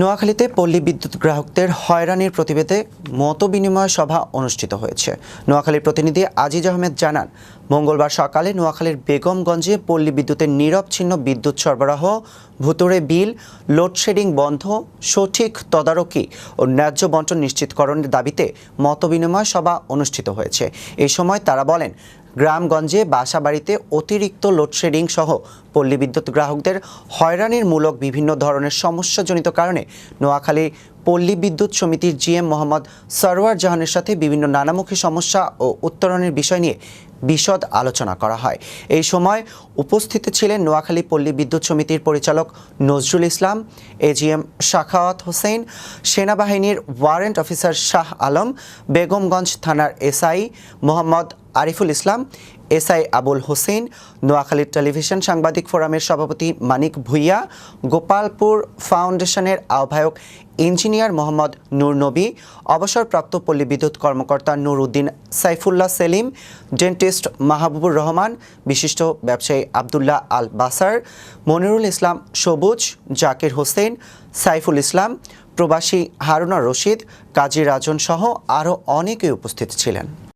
নোয়াখালীতে পল্লী বিদ্যুৎ গ্রাহকদের হয়রানির প্রতিবেদে মত বিনিময় সভা অনুষ্ঠিত হয়েছে। নোয়াখালীর প্রতিনিধি আজিজ আহমেদ জানান মঙ্গলবার সকালে নোয়াখালীর বেগমগঞ্জে পল্লী বিদ্যুতের নীরব ছিন্ন বিদ্যুৎ সরবরাহ ভুতুরে বিল, লোডশেডিং বন্ধ, সঠিক তদারকি ও ন্যায্য বন্টন নিশ্চিতকরণের দাবিতে মতবিনিময় সভা অনুষ্ঠিত হয়েছে। এ সময় তারা বলেন, গ্রামগঞ্জে বাসাবাড়িতে অতিরিক্ত লোডশেডিং সহ পল্লী বিদ্যুৎ গ্রাহকদের হয়রানির মূলক বিভিন্ন ধরনের সমস্যাজনিত কারণে নোয়াখালী পল্লী বিদ্যুৎ সমিতির জিএম মোহাম্মদ সরওয়ার জাহানের সাথে বিভিন্ন নানামুখী সমস্যা ও উত্তরণের বিষয় নিয়ে বিশদ আলোচনা করা হয়। এই সময় উপস্থিত ছিলেন নোয়াখালী পল্লী বিদ্যুৎ সমিতির পরিচালক নজরুল ইসলাম, এজিএম শাখাওয়াত হোসেন, সেনাবাহিনীর ওয়ারেন্ট অফিসার শাহ আলম, বেগমগঞ্জ থানার এসআই মোহাম্মদ আরিফুল ইসলাম, এসআই আবুল হোসেন, নোয়াখালীর টেলিভিশন সাংবাদিক ফোরামের সভাপতি মানিক ভুইয়া, গোপালপুর ফাউন্ডেশনের আহ্বায়ক ইঞ্জিনিয়ার মোহাম্মদ নূর নবী, অবসরপ্রাপ্ত পল্লী বিদ্যুৎ কর্মকর্তা নূর উদ্দিন সাইফুল্লাহ সেলিম, ডেন্টিস্ট মাহবুবুর রহমান, বিশিষ্ট ব্যবসায়ী আবদুল্লাহ আল বাসার, মনিরুল ইসলাম সবুজ, জাকির হোসেন, সাইফুল ইসলাম, প্রবাসী হারুনা রশিদ, কাজী রাজন সহ আরও অনেকেই উপস্থিত ছিলেন।